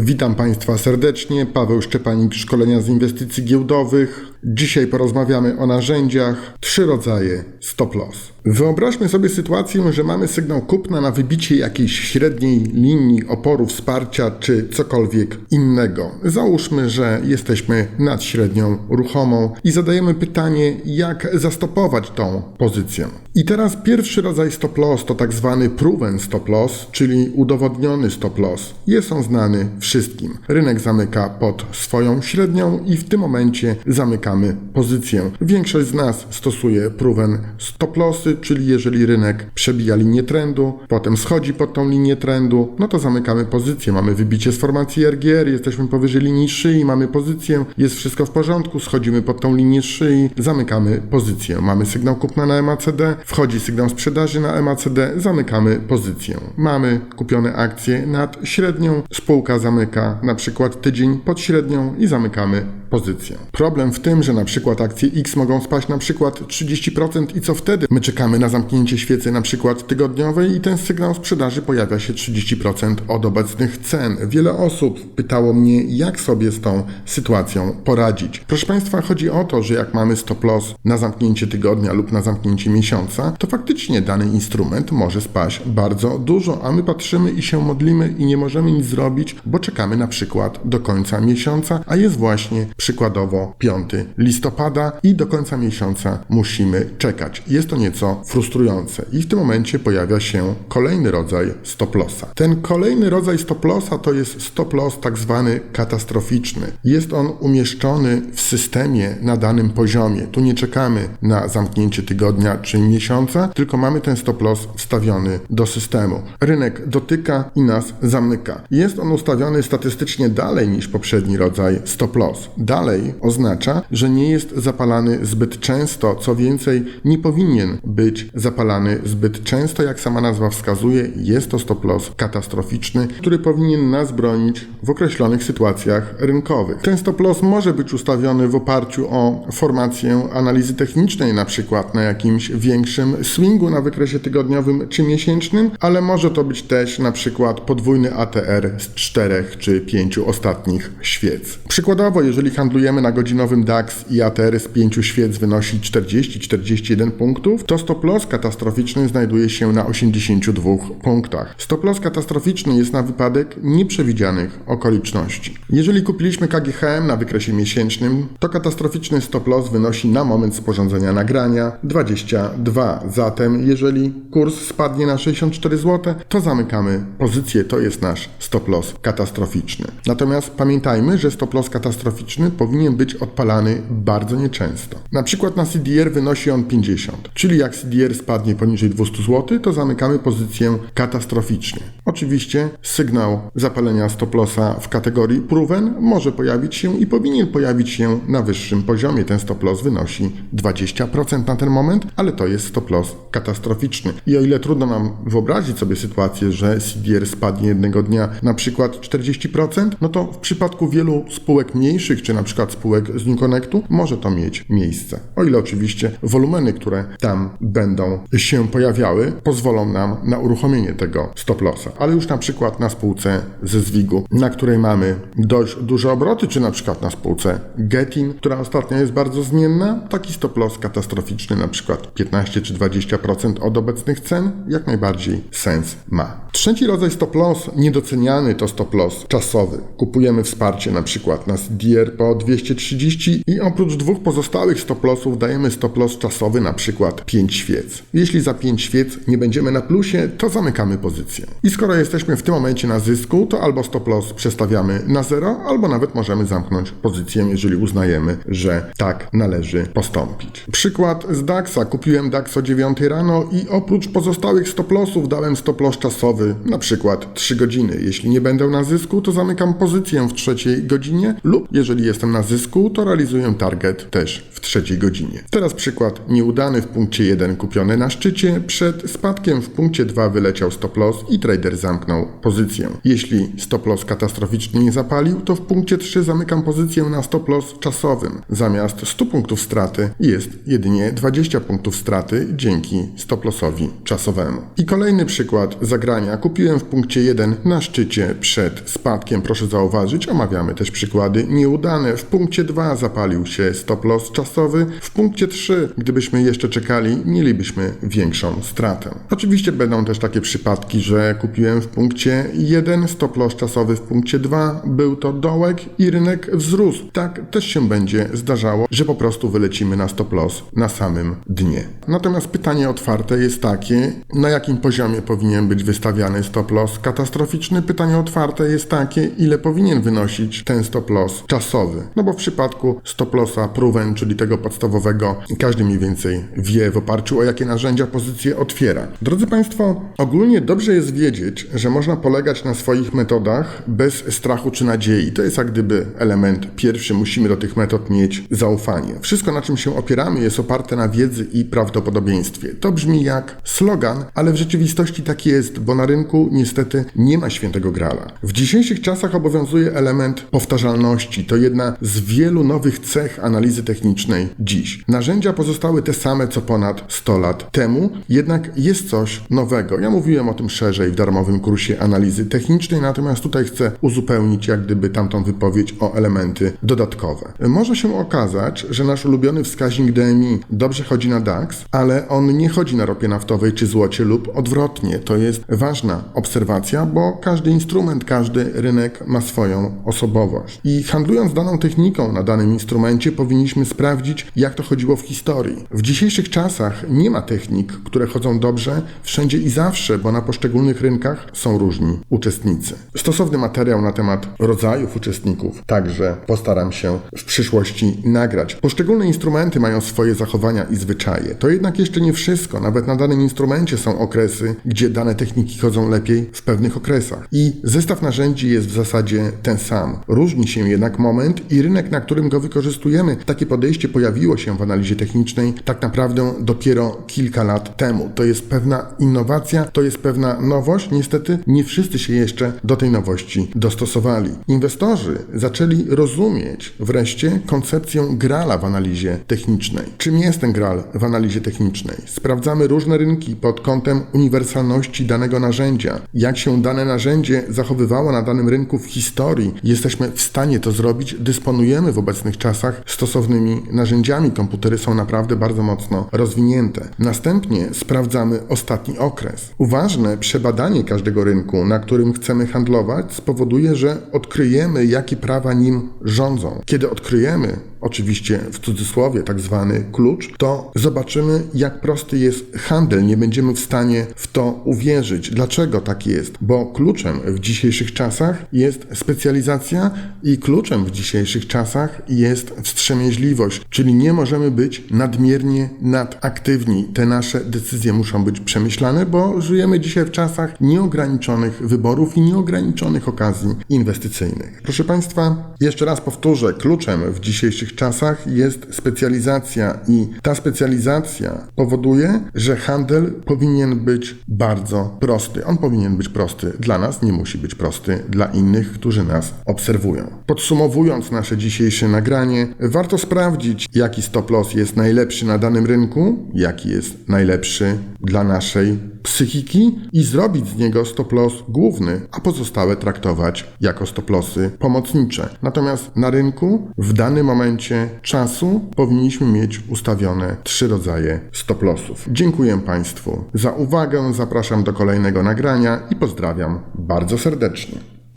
Witam Państwa serdecznie. Paweł Szczepanik, szkolenia z inwestycji giełdowych. Dzisiaj porozmawiamy o narzędziach. Trzy rodzaje stop loss. Wyobraźmy sobie sytuację, że mamy sygnał kupna na wybicie jakiejś średniej linii oporu, wsparcia czy cokolwiek innego. Załóżmy, że jesteśmy nad średnią ruchomą i zadajemy pytanie, jak zastopować tą pozycję. I teraz pierwszy rodzaj stop loss to tak zwany proven stop loss, czyli udowodniony stop loss. Jest on znany wszystkim. Rynek zamyka pod swoją średnią i w tym momencie zamykamy pozycję. Większość z nas stosuje proven stop lossy, czyli jeżeli rynek przebija linię trendu, potem schodzi pod tą linię trendu, no to zamykamy pozycję. Mamy wybicie z formacji RGR, jesteśmy powyżej linii szyi, mamy pozycję, jest wszystko w porządku, schodzimy pod tą linię szyi, zamykamy pozycję. Mamy sygnał kupna na MACD, wchodzi sygnał sprzedaży na MACD, zamykamy pozycję. Mamy kupione akcje nad średnią, spółka zamyka na przykład tydzień pod średnią i zamykamy pozycję. Problem w tym, że na przykład akcje X mogą spaść na przykład 30% i co wtedy? My czekamy na zamknięcie świecy na przykład tygodniowej i ten sygnał sprzedaży pojawia się 30% od obecnych cen. Wiele osób pytało mnie, jak sobie z tą sytuacją poradzić. Proszę Państwa, chodzi o to, że jak mamy stop loss na zamknięcie tygodnia lub na zamknięcie miesiąca, to faktycznie dany instrument może spaść bardzo dużo, a my patrzymy i się modlimy i nie możemy nic zrobić, bo czekamy na przykład do końca miesiąca, a jest właśnie przykładowo 5 listopada i do końca miesiąca musimy czekać. Jest to nieco frustrujące i w tym momencie pojawia się kolejny rodzaj stop lossa. Ten kolejny rodzaj stop lossa to jest stop loss tak zwany katastroficzny. Jest on umieszczony w systemie na danym poziomie. Tu nie czekamy na zamknięcie tygodnia czy miesiąca, tylko mamy ten stop loss wstawiony do systemu. Rynek dotyka i nas zamyka. Jest on ustawiony statystycznie dalej niż poprzedni rodzaj stop loss. Dalej oznacza, że nie jest zapalany zbyt często, co więcej, nie powinien być zapalany zbyt często, jak sama nazwa wskazuje, jest to stop loss katastroficzny, który powinien nas bronić w określonych sytuacjach rynkowych. Ten stop loss może być ustawiony w oparciu o formację analizy technicznej, na przykład na jakimś większym swingu na wykresie tygodniowym czy miesięcznym, ale może to być też na przykład podwójny ATR z czterech czy pięciu ostatnich świec. Przykładowo, jeżeli handlujemy na godzinowym DAX i ATR z pięciu świec wynosi 40-41 punktów, to stop loss katastroficzny znajduje się na 82 punktach. Stop loss katastroficzny jest na wypadek nieprzewidzianych okoliczności. Jeżeli kupiliśmy KGHM na wykresie miesięcznym, to katastroficzny stop loss wynosi na moment sporządzenia nagrania 22. Zatem jeżeli kurs spadnie na 64 zł, to zamykamy pozycję, to jest nasz stop loss katastroficzny. Natomiast pamiętajmy, że stop loss katastroficzny powinien być odpalany bardzo nieczęsto. Na przykład na CDR wynosi on 50, czyli jak CDR spadnie poniżej 200 zł, to zamykamy pozycję katastroficznie. Oczywiście sygnał zapalenia stop lossa w kategorii proven może pojawić się i powinien pojawić się na wyższym poziomie. Ten stop loss wynosi 20% na ten moment, ale to jest stop loss katastroficzny. I o ile trudno nam wyobrazić sobie sytuację, że CDR spadnie jednego dnia na przykład 40%, no to w przypadku wielu spółek mniejszych, czy na przykład spółek z New Connectu, może to mieć miejsce. O ile oczywiście wolumeny, które tam będą się pojawiały, pozwolą nam na uruchomienie tego stop lossa. Ale już na przykład na spółce ze Zwigu, na której mamy dość duże obroty, czy na przykład na spółce Getin, która ostatnio jest bardzo zmienna, taki stop loss katastroficzny, na przykład 15 czy 20% od obecnych cen, jak najbardziej sens ma. Trzeci rodzaj stop loss niedoceniany to stop loss czasowy. Kupujemy wsparcie na przykład na CDR po 230 i oprócz dwóch pozostałych stop lossów dajemy stop loss czasowy na przykład 5 świec. Jeśli za 5 świec nie będziemy na plusie, to zamykamy pozycję. I skoro jesteśmy w tym momencie na zysku, to albo stop loss przestawiamy na zero, albo nawet możemy zamknąć pozycję, jeżeli uznajemy, że tak należy postąpić. Przykład z DAX-a. Kupiłem DAX o 9 rano i oprócz pozostałych stop lossów dałem stop loss czasowy, na przykład 3 godziny. Jeśli nie będę na zysku, to zamykam pozycję w trzeciej godzinie lub jeżeli jestem na zysku, to realizuję target też w trzeciej godzinie. Teraz przykład nieudany w punkcie 1 kupiony na szczycie, przed spadkiem w punkcie 2 wyleciał stop loss i trader zamknął pozycję. Jeśli stop loss katastroficznie nie zapalił, to w punkcie 3 zamykam pozycję na stop loss czasowym. Zamiast 100 punktów straty jest jedynie 20 punktów straty dzięki stop lossowi czasowemu. I kolejny przykład zagrania kupiłem w punkcie 1 na szczycie przed spadkiem. Proszę zauważyć, omawiamy też przykłady nieudane. W punkcie 2 zapalił się stop loss czasowy, w punkcie 3, gdybyśmy jeszcze czekali, mielibyśmy większą stratę. Oczywiście będą też takie przypadki, że kupiłem w punkcie 1 stop loss czasowy, w punkcie 2 był to dołek i rynek wzrósł. Tak też się będzie zdarzało, że po prostu wylecimy na stop loss na samym dnie. Natomiast pytanie otwarte jest takie, na jakim poziomie powinien być wystawiany stop loss katastroficzny? Pytanie otwarte jest takie, ile powinien wynosić ten stop loss czasowy. No bo w przypadku stop lossa proven, czyli tego podstawowego, każdy mniej więcej wie w oparciu o jakie narzędzia pozycję otwiera. Drodzy Państwo, ogólnie dobrze jest wiedzieć, że można polegać na swoich metodach bez strachu czy nadziei. To jest jak gdyby element pierwszy. Musimy do tych metod mieć zaufanie. Wszystko, na czym się opieramy, jest oparte na wiedzy i prawdopodobieństwie. To brzmi jak slogan, ale w rzeczywistości tak jest, bo na rynku niestety nie ma świętego grala. W dzisiejszych czasach obowiązuje element powtarzalności. To jedna z wielu nowych cech analizy technicznej dziś. Narzędzia pozostały te same co ponad 100 lat temu, jednak jest coś nowego. Ja mówiłem o tym szerzej w darmowym kursie analizy technicznej, natomiast tutaj chcę uzupełnić jak gdyby tamtą wypowiedź o elementy dodatkowe. Może się okazać, że nasz ulubiony wskaźnik DMI dobrze chodzi na DAX, ale on nie chodzi na ropie naftowej czy złocie lub odwrotnie. To jest ważna obserwacja, bo każdy instrument, każdy rynek ma swoją osobowość. I handlując daną techniką na danym instrumencie, powinniśmy sprawdzić, jak to chodziło w historii. W dzisiejszych czasach nie ma technik, które chodzą dobrze wszędzie i zawsze, bo na poszczególnych rynkach są różni uczestnicy. Stosowny materiał na temat rodzajów uczestników także postaram się w przyszłości nagrać. Poszczególne instrumenty mają swoje zachowania i zwyczaje. To jednak jeszcze nie wszystko. Nawet na danym instrumencie są okresy, gdzie dane techniki chodzą lepiej w pewnych okresach. I zestaw narzędzi jest w zasadzie ten sam. Różni się jednak moment i rynek, na którym go wykorzystujemy. Takie podejście pojawiło się w analizie technicznej tak naprawdę dopiero kilka lat temu. To jest pewna innowacja, to jest pewna nowość. Niestety nie wszyscy się jeszcze do tej nowości dostosowali. Inwestorzy zaczęli rozumieć wreszcie koncepcję grala w analizie technicznej. Czym jest ten gral w analizie technicznej? Sprawdzamy różne rynki pod kątem uniwersalności danego narzędzia. Jak się dane narzędzie zachowywało na danym rynku w historii, jesteśmy w stanie to zrobić, dysponujemy w obecnych czasach stosownymi narzędziami. Komputery są naprawdę bardzo mocno rozwinięte. Następnie sprawdzamy ostatni okres. Uważne przebadanie każdego rynku, na którym chcemy handlować, spowoduje, że odkryjemy, jakie prawa nim rządzą. Kiedy odkryjemy, oczywiście w cudzysłowie tak zwany klucz, to zobaczymy, jak prosty jest handel. Nie będziemy w stanie w to uwierzyć. Dlaczego tak jest? Bo kluczem w dzisiejszych czasach jest specjalizacja i kluczem w dzisiejszych czasach jest wstrzemięźliwość, czyli nie możemy być nadmiernie nadaktywni. Te nasze decyzje muszą być przemyślane, bo żyjemy dzisiaj w czasach nieograniczonych wyborów i nieograniczonych okazji inwestycyjnych. Proszę Państwa, jeszcze raz powtórzę, kluczem w dzisiejszych czasach jest specjalizacja i ta specjalizacja powoduje, że handel powinien być bardzo prosty. On powinien być prosty dla nas, nie musi być prosty dla innych, którzy nas obserwują. Podsumowując nasze dzisiejsze nagranie, warto sprawdzić, jaki stop loss jest najlepszy na danym rynku, jaki jest najlepszy dla naszej psychiki i zrobić z niego stop loss główny, a pozostałe traktować jako stop lossy pomocnicze. Natomiast na rynku w danym momencie czasu powinniśmy mieć ustawione trzy rodzaje stop lossów. Dziękuję Państwu za uwagę, zapraszam do kolejnego nagrania i pozdrawiam bardzo serdecznie.